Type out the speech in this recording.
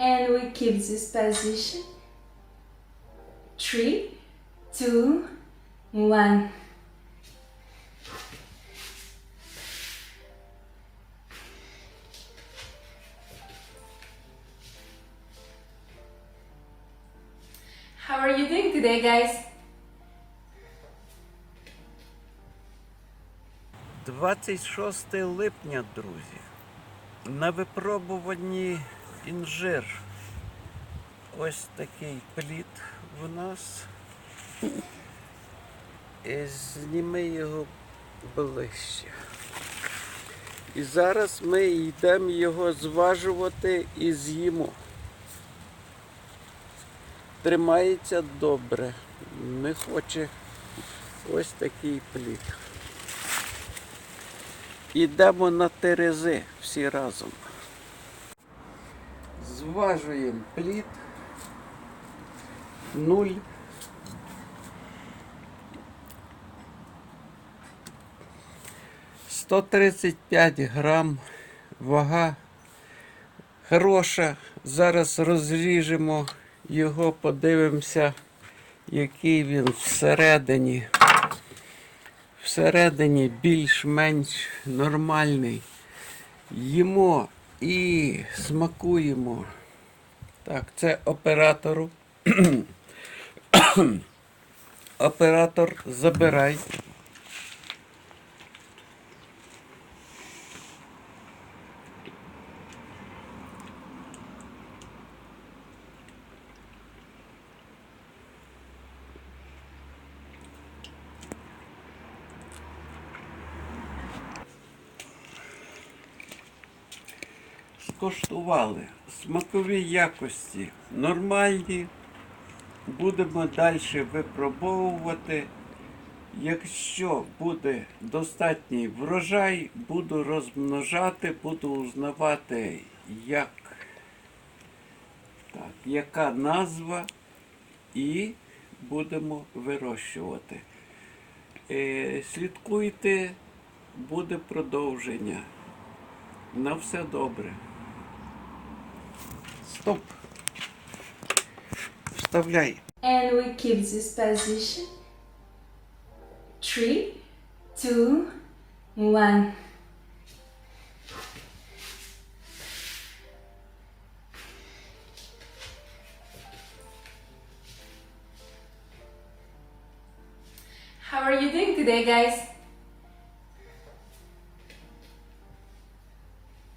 And we keep this position. Three, two, one. How are you doing today, guys? 26 липня, друзі. На випробуванні інжир. Ось такий плід в нас. І зніми його ближче. І зараз ми йдемо його зважувати і з'їмо. Тримається добре. Не хоче ось такий плід. Ідемо на Терези всі разом. Зважуємо плід. Нуль. Сто тридцять п'ять грам вага. Хороша. Зараз розріжемо його, подивимося, який він всередині всередині більш-менш нормальний. Їмо і смакуємо. Так, це оператору. Оператор забирай. Скоштували. Смакові якості нормальні. Будемо далі випробовувати. Якщо буде достатній врожай, буду розмножати, буду узнавати, як, так, яка назва, і будемо вирощувати. Е, слідкуйте, буде продовження. На все добре. Стоп. Вставляй. And we keep this position. Three, two, one. How are you doing today, guys?